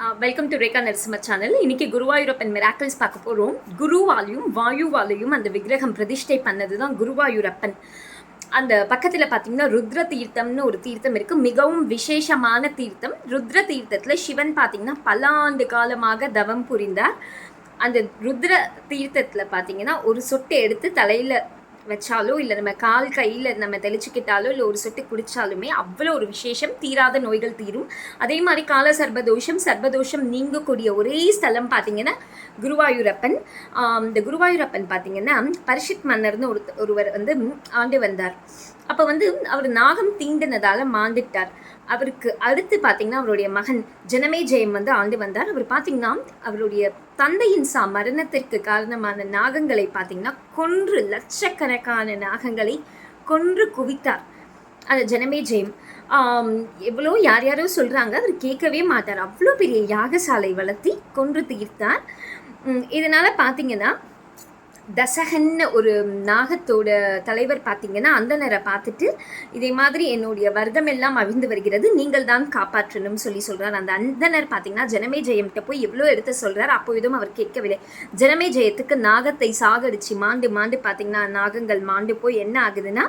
Welcome to Rekha Narasimha channel இன்னைக்கு Guruvayurappan miracles பார்க்க போகிறோம் குருவாலையும் வாயுவாலையும் அந்த விக்கிரகம் பிரதிஷ்டை பண்ணது தான் குருவாயூரப்பன். அந்த பக்கத்தில் பார்த்தீங்கன்னா ருத்ர தீர்த்தம்னு ஒரு தீர்த்தம் இருக்குது மிகவும் விசேஷமான தீர்த்தம். ருத்ர தீர்த்தத்தில் சிவன் பார்த்தீங்கன்னா பல ஆண்டு காலமாக தவம் புரிந்தார். அந்த ருத்ர தீர்த்தத்தில் பார்த்தீங்கன்னா ஒரு சொட்டு எடுத்து தலையில் வச்சாலோ இல்லை நம்ம கால் கையில் நம்ம தெளிச்சுக்கிட்டாலோ இல்லை ஒரு சொட்டு குடித்தாலுமே அவ்வளோ ஒரு விசேஷம் தீராத நோய்கள் தீரும். அதே மாதிரி கால சர்பதோஷம் சர்பதோஷம் நீங்கக்கூடிய ஒரே ஸ்தலம் பார்த்தீங்கன்னா குருவாயூரப்பன். இந்த குருவாயூரப்பன் பார்த்தீங்கன்னா பரிஷித் மன்னர்னு ஒரு ஒருவர் வந்து ஆண்டு வந்தார். அப்போ வந்து அவர் நாகம் தீண்டினதால் மாண்டுட்டார் அவருக்கு அடுத்து பார்த்தீங்கன்னா அவருடைய மகன் ஜனமே ஜெயம் வந்து ஆண்டு வந்தார். அவர் பார்த்தீங்கன்னா அவருடைய தந்தையின் சா மரணத்திற்கு காரணமான நாகங்களை பார்த்தீங்கன்னா கொன்று லட்சக்கணக்கான நாகங்களை கொன்று குவித்தார். அந்த ஜனமே ஜெயம். எவ்வளோ யார் யாரோ சொல்கிறாங்க அவர் கேட்கவே மாட்டார். அவ்வளோ பெரிய யாகசாலை வளர்த்தி கொன்று தீர்த்தார். இதனால் பார்த்தீங்கன்னா தசகன்னு ஒரு நாகத்தோட தலைவர் பார்த்தீங்கன்னா அந்தனரை பார்த்துட்டு இதே மாதிரி என்னுடைய வர்க்கம் எல்லாம் அழிந்து வருகிறது. நீங்கள் தான் காப்பாற்றணும் சொல்லி சொல்கிறார் அந்த அந்தனர் பார்த்தீங்கன்னா ஜனமே ஜெயம்கிட்ட போய் எவ்வளோ எடுத்து சொல்கிறார் அப்போதும் அவர் கேட்கவில்லை. ஜனமே ஜெயத்துக்கு நாகத்தை சாகடிச்சு மாண்டு மாண்டு பார்த்தீங்கன்னா நாகங்கள் மாண்டு போய் என்ன ஆகுதுன்னா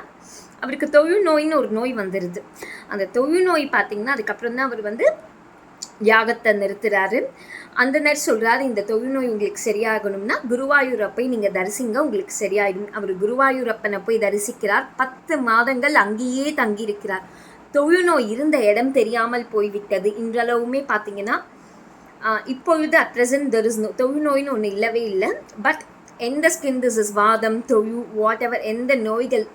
அவருக்கு தொழு நோயின்னு ஒரு நோய் வந்துடுது அந்த தொழு நோய் பார்த்தீங்கன்னா அதுக்கப்புறம் தான் அவர் வந்து யாகத்தை நிறுத்துறாரு. அந்தனர் சொல்றாரு இந்த தொழுநோய் உங்களுக்கு சரியாகணும்னா குருவாயூரப்பை நீங்க தரிசிங்க உங்களுக்கு சரியாயிடும். அவர் குருவாயூரப்பனை போய் தரிசிக்கிறார். பத்து மாதங்கள் அங்கேயே தங்கியிருக்கிறார். தொழுநோய் இருந்த இடம் தெரியாமல் போய்விட்டது. இன்றளவுமே பார்த்தீங்கன்னா இப்பொழுது at present there is no தொழுநோயின்னு ஒன்று இல்லவே இல்லை. பட் எந்த ஸ்கின் டிசீஸ் வாதம் தொழு வாட் எவர் எந்த நோய்கள்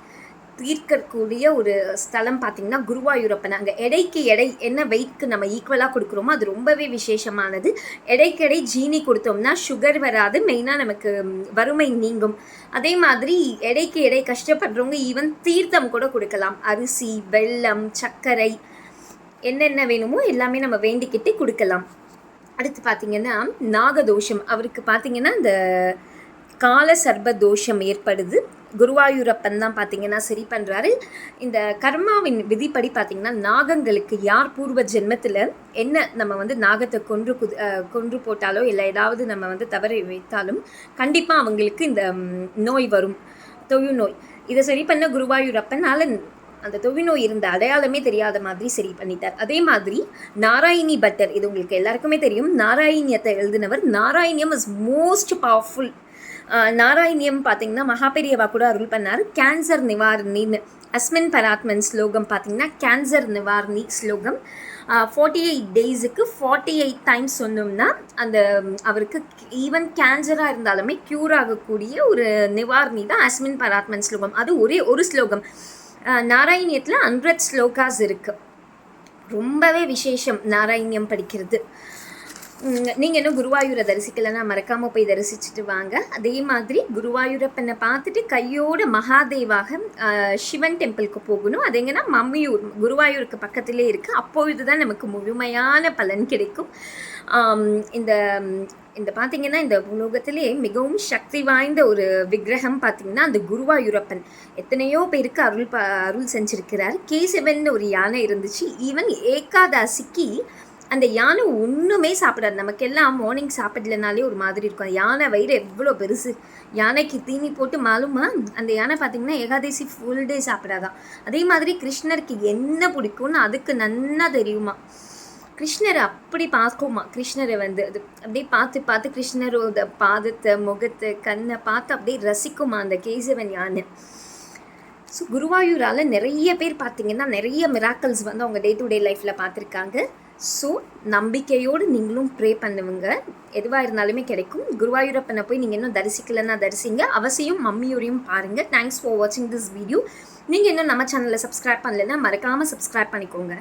தீர்க்கக்கூடிய ஒரு ஸ்தலம் பார்த்தீங்கன்னா குருவாயூரப்பன். அங்கே எடைக்கு எடை என்ன வெயிட்க்கு நம்ம ஈக்குவலாக கொடுக்குறோமோ அது ரொம்பவே விசேஷமானது. எடைக்கு எடை ஜீனி கொடுத்தோம்னா சுகர் வராது மெயினாக நமக்கு வறுமை நீங்கும். அதே மாதிரி எடைக்கு எடை கஷ்டப்படுறவங்க ஈவன் தீர்த்தம் கூட கொடுக்கலாம். அரிசி வெல்லம் சர்க்கரை என்னென்ன வேணுமோ எல்லாமே நம்ம வேண்டிக்கிட்டு கொடுக்கலாம். அடுத்து பார்த்தீங்கன்னா நாகதோஷம். அவருக்கு பார்த்தீங்கன்னா இந்த கால சர்ப தோஷம் ஏற்படுது. குருவாயூரப்பன் தான் பார்த்தீங்கன்னா சரி பண்ணுறாரு இந்த கர்மாவின் விதிப்படி பார்த்தீங்கன்னா நாகங்களுக்கு யார் பூர்வ ஜென்மத்தில் என்ன நம்ம வந்து நாகத்தை கொன்று குது கொன்று போட்டாலோ இல்லை ஏதாவது நம்ம வந்து தவறி வைத்தாலும் கண்டிப்பாக அவங்களுக்கு இந்த நோய் வரும். தொழு நோய் இதை சரி பண்ண குருவாயூரப்பனால் அந்த தொழுநோய் இருந்த அடையாளமே தெரியாத மாதிரி சரி பண்ணிட்டார். அதே மாதிரி நாராயணி பட்டர் இது உங்களுக்கு எல்லாருக்குமே தெரியும். நாராயணியத்தை எழுதினவர் Narayaniyam is most powerful Narayaniyam பார்த்தீங்கன்னா மகாபெரியவா கூட அருள் பண்ணார். கேன்சர் நிவாரணின்னு அஸ்மின் பராத்மன் ஸ்லோகம் பார்த்தீங்கன்னா கேன்சர் நிவாரணி ஸ்லோகம். ஃபார்ட்டி எயிட் டேஸுக்கு ஃபார்ட்டி எயிட் டைம்ஸ் சொன்னோம்னா அந்த அவருக்கு ஈவன் கேன்சராக இருந்தாலுமே க்யூர் ஆகக்கூடிய ஒரு நிவாரணி தான் அஸ்மின் பராத்மன் ஸ்லோகம். அது ஒரே ஒரு ஸ்லோகம். நாராயணியத்தில் ஹண்ட்ரட் ஸ்லோகாஸ் இருக்குது ரொம்பவே விசேஷம் நாராயணியம் படிக்கிறது. நீங்கள் இன்னும் குருவாயூரை தரிசிக்கலைன்னா மறக்காமல் போய் தரிசிச்சுட்டு வாங்க. அதே மாதிரி குருவாயூரப்பனை பார்த்துட்டு கையோட மகாதேவாக சிவன் டெம்பிளுக்கு போகணும். அது எங்கன்னா மம்மியூர் குருவாயூருக்கு பக்கத்திலே இருக்குது அப்பொழுது தான் நமக்கு முழுமையான பலன் கிடைக்கும். இந்த இந்த பார்த்தீங்கன்னா இந்த உலோகத்திலே மிகவும் சக்தி வாய்ந்த ஒரு விக்கிரகம் பார்த்தீங்கன்னா அந்த குருவாயூரப்பன். எத்தனையோ பேருக்கு அருள் ப அருள் செஞ்சிருக்கிறார். கேசவன் ஒரு யானை இருந்துச்சு. ஈவன் ஏகாதசிக்கு அந்த யானை ஒன்றுமே சாப்பிடாது. நமக்கெல்லாம் மார்னிங் சாப்பிடலனாலே ஒரு மாதிரி இருக்கும். யானை வயிறு எவ்வளோ பெருசு. யானைக்கு தீனி போட்டு மாலுமா அந்த யானை பார்த்தீங்கன்னா ஏகாதசி ஃபுல் டே சாப்பிடாதான். அதே மாதிரி கிருஷ்ணருக்கு என்ன பிடிக்கும்னு அதுக்கு நன்னா தெரியுமா. கிருஷ்ணரை அப்படி பார்க்குமா? கிருஷ்ணரை வந்து அது அப்படியே பார்த்து பார்த்து கிருஷ்ணரோட பாதத்தை முகத்தை கண்ணை பார்த்து அப்படியே ரசிக்குமா அந்த கேசவன் யானை? ஸோ குருவாயூரால் நிறைய பேர் பார்த்தீங்கன்னா நிறைய மிராக்கல்ஸ் வந்து அவங்க டே டு டே லைஃப்பில் பார்த்துருக்காங்க. ஸோ நம்பிக்கையோடு நீங்களும் ப்ரே பண்ணுவங்க. எதுவாக இருந்தாலுமே கிடைக்கும். குருவாயூரப்பனை போய் நீங்கள் இன்னும் தரிசிக்கலைன்னா தரிசிங்க. அவசியம் மம்மியோரையும் பாருங்கள் தேங்க்ஸ் ஃபார் வாட்சிங் திஸ் வீடியோ நீங்கள் இன்னும் நம்ம சேனலை சப்ஸ்கிரைப் பண்ணலைன்னா மறக்காமல் சப்ஸ்கிரைப் பண்ணிக்கோங்க.